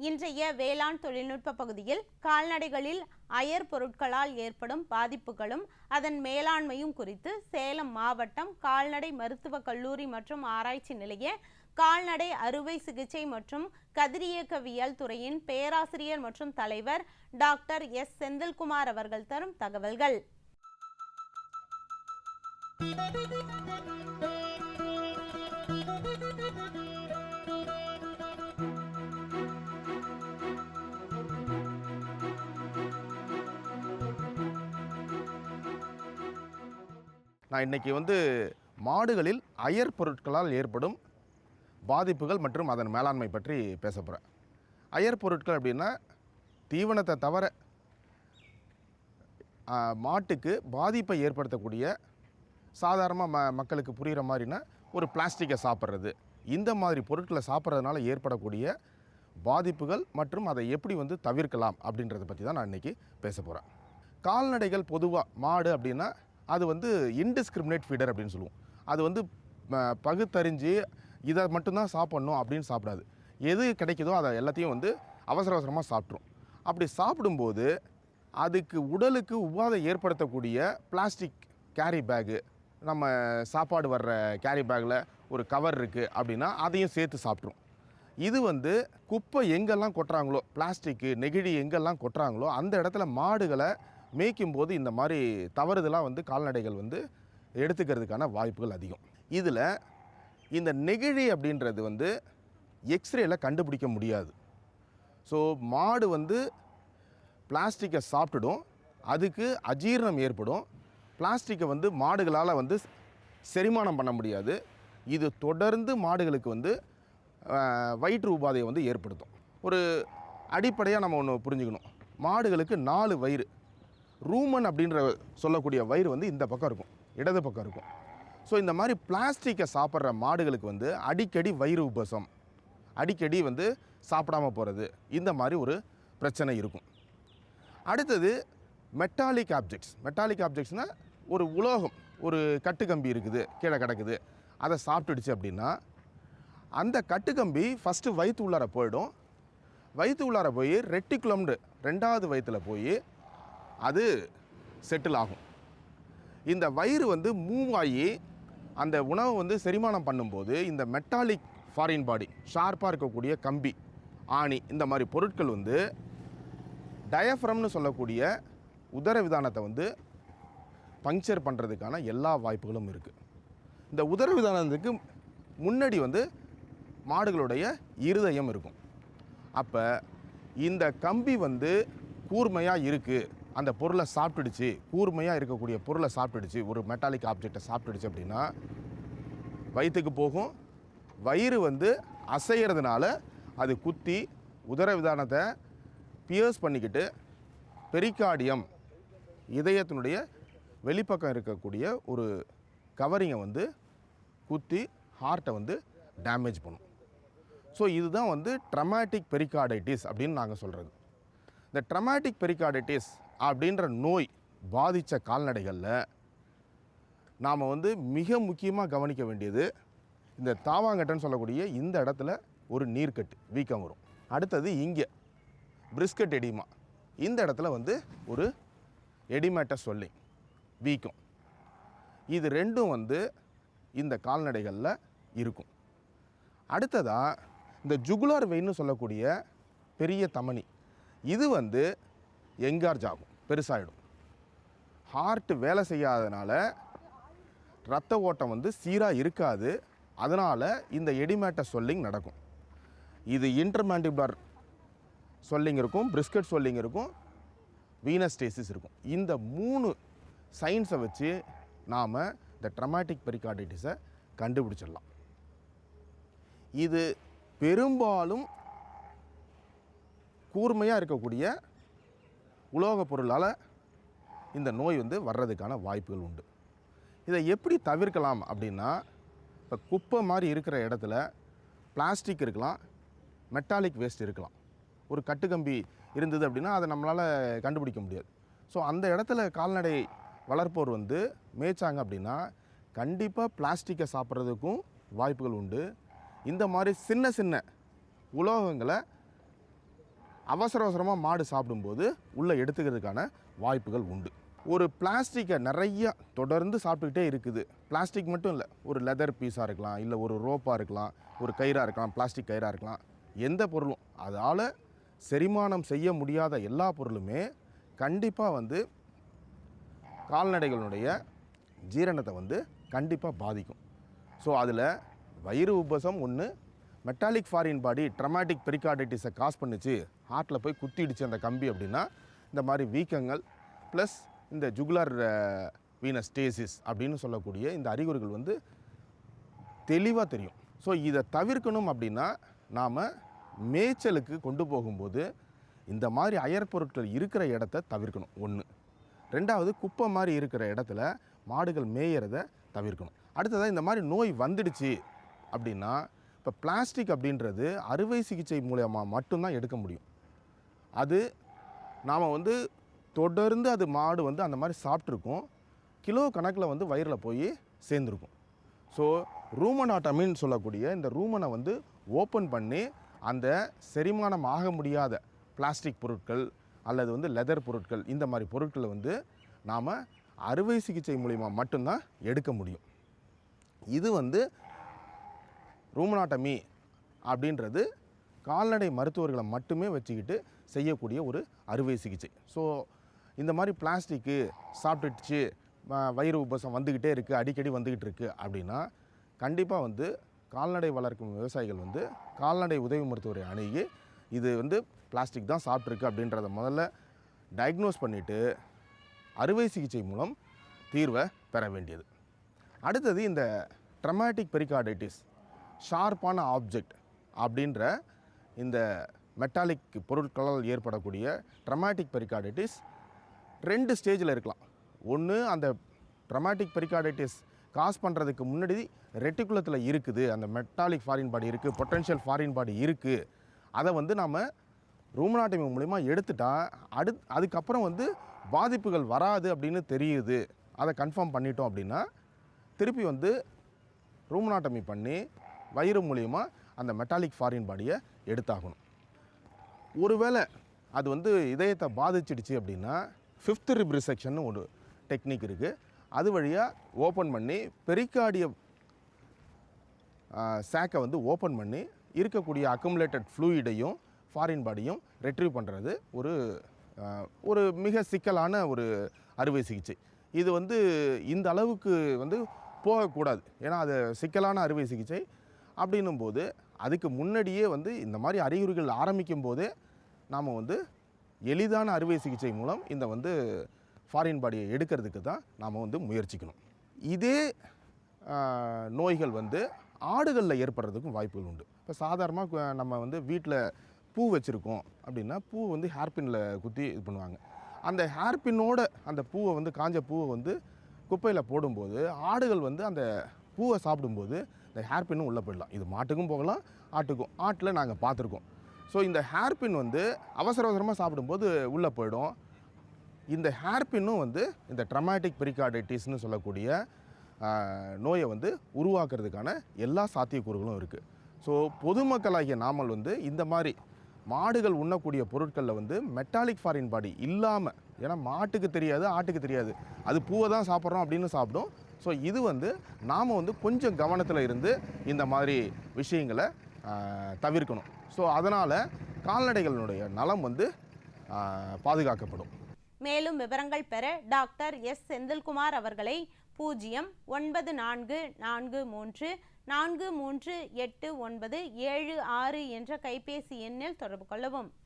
இன்றைய வேளாண் தொழில்நுட்ப பகுதியில் கால்நடைகளில் அயர் பொருட்களால் ஏற்படும் பாதிப்புகளும் அதன் மேலாண்மையும் குறித்து சேலம் மாவட்டம் கால்நடை மருத்துவக் கல்லூரி மற்றும் ஆராய்ச்சி நிலைய கால்நடை அறுவை சிகிச்சை மற்றும் கதிரியக்கவியல் துறையின் பேராசிரியர் மற்றும் தலைவர் டாக்டர் எஸ். செந்தில்குமார் அவர்கள் தரும் தகவல்கள். நான் இன்றைக்கி வந்து மாடுகளில் அயர் பொருட்களால் ஏற்படும் பாதிப்புகள் மற்றும் அதன் மேலாண்மை பற்றி பேச போகிறேன் அயர் பொருட்கள் அப்படின்னா தீவனத்தை தவிர மாட்டுக்கு பாதிப்பை ஏற்படுத்தக்கூடிய சாதாரணமாக ம மக்களுக்கு புரிகிற மாதிரினா ஒரு பிளாஸ்டிக்கை சாப்பிட்றது. இந்த மாதிரி பொருட்களை சாப்பிட்றதுனால ஏற்படக்கூடிய பாதிப்புகள் மற்றும் அதை எப்படி வந்து தவிர்க்கலாம் அப்படின்றத பற்றி தான் நான் இன்றைக்கி பேச போகிறேன் கால்நடைகள் பொதுவாக மாடு அப்படின்னா அது வந்து இன்டிஸ்கிரிமினேட் ஃபீடர் அப்படின்னு சொல்லுவோம். அது வந்து பகுத்தறிஞ்சு இதை மட்டும்தான் சாப்பிட்ணும் அப்படின்னு சாப்பிடாது. எது கிடைக்குதோ அதை எல்லாத்தையும் வந்து அவசர அவசரமாக சாப்பிட்ரும் அப்படி சாப்பிடும்போது அதுக்கு உடலுக்கு உபாதை ஏற்படுத்தக்கூடிய பிளாஸ்டிக் கேரி பேகு நம்ம சாப்பாடு வர்ற கேரி பேக்கில் ஒரு கவர் இருக்குது அப்படின்னா அதையும் சேர்த்து சாப்பிட்ரும் இது வந்து குப்பை எங்கெல்லாம் கொட்டுறாங்களோ பிளாஸ்டிக்கு நெகிழி எங்கெல்லாம் கொட்டுறாங்களோ அந்த இடத்துல மாடுகளை மேய்க்கும் போது இந்த மாதிரி தவறுதலாக வந்து கால்நடைகள் வந்து எடுத்துக்கிறதுக்கான வாய்ப்புகள் அதிகம். இதில் இந்த நெகிழி அப்படின்றது வந்து எக்ஸ்ரேல கண்டுபிடிக்க முடியாது. ஸோ மாடு வந்து பிளாஸ்டிக்கை சாப்பிட்டுடும் அதுக்கு அஜீரணம் ஏற்படும். பிளாஸ்டிக்கை வந்து மாடுகளால் வந்து செரிமானம் பண்ண முடியாது. இது தொடர்ந்து மாடுகளுக்கு வந்து வயிற்று உபாதையை வந்து ஏற்படுத்தும். ஒரு அடிப்படையாக நம்ம ஒன்று புரிஞ்சுக்கணும். மாடுகளுக்கு நாலு வயிறு. ரூமன் அப்படின்ற சொல்லக்கூடிய வயிறு வந்து இந்த பக்கம் இருக்கும் இடது பக்கம் இருக்கும். ஸோ இந்த மாதிரி பிளாஸ்டிக்கை சாப்பிட்ற மாடுகளுக்கு வந்து அடிக்கடி வயிறு உபசம் அடிக்கடி வந்து சாப்பிடாம போகிறது இந்த மாதிரி ஒரு பிரச்சனை இருக்கும். அடுத்தது மெட்டாலிக் ஆப்ஜெக்ட்ஸ் மெட்டாலிக் ஆப்ஜெக்ட்ஸ்னால் ஒரு உலோகம் ஒரு கட்டுக்கம்பி இருக்குது கீழே கிடக்குது. அதை சாப்பிட்டுடுச்சு அப்படின்னா அந்த கட்டுக்கம்பி ஃபஸ்ட்டு வயிற்று உள்ளார போயிடும். வயிற்று உள்ளார போய் ரெட்டிக்குலம்டு ரெண்டாவது வயிற்றுல போய் அது செட்டில் ஆகும். இந்த வயிறு வந்து மூவ் ஆகி அந்த உணவை வந்து செரிமானம் பண்ணும்போது இந்த மெட்டாலிக் ஃபாரின் பாடி ஷார்ப்பாக இருக்கக்கூடிய கம்பி ஆணி இந்த மாதிரி பொருட்கள் வந்து டயஃப்ரம்னு சொல்லக்கூடிய உதர விதானத்தை வந்து பங்க்சர் பண்ணுறதுக்கான எல்லா வாய்ப்புகளும் இருக்குது இந்த உதர விதானத்துக்கு முன்னாடி வந்து மாடுகளுடைய இருதயம் இருக்கும். அப்போ இந்த கம்பி வந்து கூர்மையாக இருக்குது அந்த பொருளை சாப்பிட்டுடுச்சு கூர்மையாக இருக்கக்கூடிய பொருளை சாப்பிட்டுடுச்சு ஒரு மெட்டாலிக் ஆப்ஜெக்டை சாப்பிட்டுடுச்சு அப்படின்னா வயிற்றுக்கு போகும். வயிறு வந்து அசைகிறதுனால அது குத்தி உதர விதானத்தை பியர்ஸ் பண்ணிக்கிட்டு பெரிக்காடியம் இதயத்தினுடைய வெளிப்பக்கம் இருக்கக்கூடிய ஒரு கவரிங்கை வந்து குத்தி ஹார்ட்டை வந்து டேமேஜ் பண்ணும். ஸோ இதுதான் வந்து ட்ரமாட்டிக் பெரிகார்டைட்டிஸ் அப்படின்னு நாங்கள் சொல்கிறது இந்த ட்ரமாட்டிக் பெரிகார்டைட்டிஸ் அப்படின்ற நோய் பாதித்த கால்நடைகளில் நாம் வந்து மிக முக்கியமாக கவனிக்க வேண்டியது இந்த தாவாங்கட்டன்னு சொல்லக்கூடிய இந்த இடத்துல ஒரு நீர்க்கட்டு வீக்கம் வரும். அடுத்தது இங்கே பிரிஸ்கட் எடிமா. இந்த இடத்துல வந்து ஒரு எடிமேட்டை சொல்லி வீக்கம். இது ரெண்டும் வந்து இந்த கால்நடைகளில் இருக்கும். அடுத்ததாக இந்த ஜுகுலார் வெயின்னு சொல்லக்கூடிய பெரிய தமனி. இது வந்து எங்கார்ஜ் ஆகும்? பெருசாகிடும் ஹார்ட் வேலை செய்யாதனால ரத்த ஓட்டம் வந்து சீராக இருக்காது. அதனால் இந்த எடிமேட்ட சொல்லிங் நடக்கும். இது இன்டர்மேண்டிபுலர் சொல்லிங் இருக்கும் பிரிஸ்கட் சொல்லிங் இருக்கும் வீனஸ்டேசிஸ் இருக்கும். இந்த மூணு சயின்ஸை வச்சு நாம் இந்த ட்ரமாட்டிக் பெரிகார்டைட்டிஸை கண்டுபிடிச்சிடலாம். இது பெரும்பாலும் கூர்மையாக இருக்கக்கூடிய உலோகப் பொருளால் இந்த நோய் வந்து வர்றதுக்கான வாய்ப்புகள் உண்டு. இதை எப்படி தவிர்க்கலாம் அப்படின்னா இப்போ குப்பை மாதிரி இருக்கிற இடத்துல பிளாஸ்டிக் இருக்கலாம் மெட்டாலிக் வேஸ்ட் இருக்கலாம். ஒரு கட்டுக்கம்பி இருந்தது அப்படின்னா அதை நம்மளால் கண்டுபிடிக்க முடியாது. ஸோ அந்த இடத்துல கால்நடை வளர்ப்போர் வந்து மேய்ச்சாங்க அப்படின்னா கண்டிப்பாக பிளாஸ்டிக்கை சாப்பிட்றதுக்கும் வாய்ப்புகள் உண்டு. இந்த மாதிரி சின்ன சின்ன உலோகங்களை அவசர அவசரமாக மாடு சாப்பிடும்போது உள்ளே எடுத்துக்கிறதுக்கான வாய்ப்புகள் உண்டு. ஒரு பிளாஸ்டிக்கை நிறைய தொடர்ந்து சாப்பிட்டுக்கிட்டே இருக்குது. பிளாஸ்டிக் மட்டும் இல்லை ஒரு லெதர் பீஸாக இருக்கலாம் இல்லை ஒரு ரோப்பாக இருக்கலாம் ஒரு கயிறாக இருக்கலாம் பிளாஸ்டிக் கயிறாக இருக்கலாம். எந்த பொருளும் அதால் செரிமானம் செய்ய முடியாத எல்லா பொருளுமே கண்டிப்பாக வந்து கால்நடைகளுடைய ஜீரணத்தை வந்து கண்டிப்பாக பாதிக்கும். ஸோ அதில் வயிறு உபசம் ஒன்று மெட்டாலிக் ஃபாரின் பாடி ட்ரமாட்டிக் பெரிகார்டைட்டிஸை காஸ் பண்ணுச்சு ஹார்ட்டில் போய் குத்திடுச்சு அந்த கம்பி அப்படின்னா இந்த மாதிரி வீக்கங்கள் ப்ளஸ் இந்த ஜுகுலார் வீனஸ்டேசிஸ் அப்படின்னு சொல்லக்கூடிய இந்த அறிகுறிகள் வந்து தெளிவாக தெரியும். ஸோ இதை தவிர்க்கணும் அப்படின்னா நாம் மேய்ச்சலுக்கு கொண்டு போகும்போது இந்த மாதிரி அயர் பொருட்கள் இருக்கிற இடத்த தவிர்க்கணும். ஒன்று ரெண்டாவது குப்பை மாதிரி இருக்கிற இடத்துல மாடுகள் மேயறத தவிர்க்கணும். அடுத்ததாக இந்த மாதிரி நோய் வந்துடுச்சு அப்படின்னா இப்போ பிளாஸ்டிக் அப்படின்றது அறுவை சிகிச்சை மூலயமா மட்டும்தான் எடுக்க முடியும். அது நாம் வந்து தொடர்ந்து அது மாடு வந்து அந்த மாதிரி சாப்பிட்ருக்கும். கிலோ கணக்கில் வந்து வயிறில் போய் சேர்ந்துருக்கும். ஸோ ரூமனாட்டமின்னு சொல்லக்கூடிய இந்த ரூமனை வந்து ஓப்பன் பண்ணி அந்த செரிமானம் ஆக முடியாத பிளாஸ்டிக் பொருட்கள் அல்லது வந்து லெதர் பொருட்கள் இந்த மாதிரி பொருட்களை வந்து நாம் அறுவை சிகிச்சை மூலிமா மட்டும்தான் எடுக்க முடியும். இது வந்து ரூமனாட்டமி அப்படின்றது கால்நடை மருத்துவர்களை மட்டுமே வச்சுக்கிட்டு செய்யக்கூடிய ஒரு அறுவை சிகிச்சை. ஸோ இந்த மாதிரி பிளாஸ்டிக்கு சாப்பிட்டுடுச்சு வ- வயிறு உபசம் வந்துக்கிட்டே இருக்குது அடிக்கடி வந்துக்கிட்டு இருக்குது அப்படின்னா கண்டிப்பாக வந்து கால்நடை வளர்க்கும் விவசாயிகள் வந்து கால்நடை உதவி மருத்துவரை அணுகி இது வந்து பிளாஸ்டிக் தான் சாப்பிட்ருக்கு அப்படின்றத முதல்ல டயக்னோஸ் பண்ணிவிட்டு அறுவை சிகிச்சை மூலம் தீர்வை பெற வேண்டியது. அடுத்தது இந்த ட்ரமாட்டிக் பெரிகார்டைட்டிஸ் ஷார்ப்பான ஆப்ஜெக்ட் அப்படின்ற இந்த மெட்டாலிக் பொருட்களால் ஏற்படக்கூடிய ட்ரமாட்டிக் பெரிகார்டைட்டிஸ் ரெண்டு ஸ்டேஜில் இருக்கலாம். ஒன்று அந்த ட்ரமாட்டிக் பெரிகார்டைட்டிஸ் காஸ் பண்ணுறதுக்கு முன்னாடி ரெட்டிகுலத்தில் இருக்குது. அந்த மெட்டாலிக் ஃபாரின் பாடி இருக்குது பொட்டென்ஷியல் ஃபாரின் பாடி இருக்குது அதை வந்து நாம் ரூமனாட்டமி மூலிமா எடுத்துட்டா அடு அதுக்கப்புறம் வந்து பாதிப்புகள் வராது அப்படின்னு தெரியுது. அதை கன்ஃபார்ம் பண்ணிட்டோம் அப்படின்னா திருப்பி வந்து ரூமனாட்டமி பண்ணி வயிறு மூலிமா அந்த மெட்டாலிக் ஃபாரின் பாடியை எடுத்தாகணும். ஒருவேளை அது வந்து இதயத்தை பாதிச்சிடுச்சு அப்படின்னா ஃபிஃப்த் ரிப் ரிசெக்ஷன் ஒரு டெக்னிக் இருக்குது அது வழியாக ஓப்பன் பண்ணி பெரிக்கார்டிய சேக்கை வந்து ஓப்பன் பண்ணி இருக்கக்கூடிய அக்குமுலேட்டட் ஃப்ளூயிடையும் ஃபாரின் பாடியும் ரெட்ரீவ் பண்ணுறது ஒரு ஒரு மிக சிக்கலான ஒரு அறுவை சிகிச்சை. இது வந்து இந்த அளவுக்கு வந்து போகக்கூடாது. ஏன்னா அது சிக்கலான அறுவை சிகிச்சை. அப்படின்னும் போது அதுக்கு முன்னாடியே வந்து இந்த மாதிரி அறிகுறிகள் ஆரம்பிக்கும் போதே நாம் வந்து எளிதான அறுவை சிகிச்சை மூலம் இந்த வந்து ஃபாரின் பாடியை எடுக்கிறதுக்கு தான் நாம் வந்து முயற்சிக்கணும். இதே நோய்கள் வந்து ஆடுகளில் ஏற்படுறதுக்கும் வாய்ப்புகள் உண்டு. இப்போ சாதாரணமாக நம்ம வந்து வீட்டில் பூ வச்சுருக்கோம் அப்படின்னா பூ வந்து ஹேர்பின்ல குத்தி இது பண்ணுவாங்க. அந்த ஹேர்பின்னோட அந்த பூவை வந்து காஞ்ச பூவை வந்து குப்பையில் போடும்போது ஆடுகள் வந்து அந்த பூவை சாப்பிடும்போது இந்த ஹேர்பின்னும் உள்ளே போயிடலாம். இது மாட்டுக்கும் போகலாம் ஆட்டுக்கும். ஆட்டில் நாங்கள் பார்த்துருக்கோம். ஸோ இந்த ஹேர்பின் வந்து அவசர அவசரமாக சாப்பிடும்போது உள்ளே போயிடும். இந்த ஹேர்பின்னும் வந்து இந்த ட்ரமாட்டிக் பெரிகார்டைட்டிஸ்னு சொல்லக்கூடிய நோயை வந்து உருவாக்குறதுக்கான எல்லா சாத்தியக்கூறுகளும் இருக்குது ஸோ பொதுமக்களாகிய நாமல் வந்து இந்த மாதிரி மாடுகள் உண்ணக்கூடிய பொருட்களில் வந்து மெட்டாலிக் ஃபாரின் பாடி இல்லாமல் ஏன்னா மாட்டுக்கு தெரியாது ஆட்டுக்கு தெரியாது. அது பூவை தான் சாப்பிட்றோம் அப்படின்னு சாப்பிடும். ஸோ இது வந்து நாம் வந்து கொஞ்சம் கவனத்தில் இருந்து இந்த மாதிரி விஷயங்களை தவிர்க்கணும். ஸோ அதனால் கால்நடைகளினுடைய நலம் வந்து பாதுகாக்கப்படும். மேலும் விவரங்கள் பெற டாக்டர் எஸ். செந்தில்குமார் அவர்களை பூஜ்ஜியம் ஒன்பது நான்கு நான்கு மூன்று நான்கு மூன்று எட்டு ஒன்பது ஏழு ஆறு என்ற கைபேசி எண்ணில் தொடர்பு கொள்ளவும்.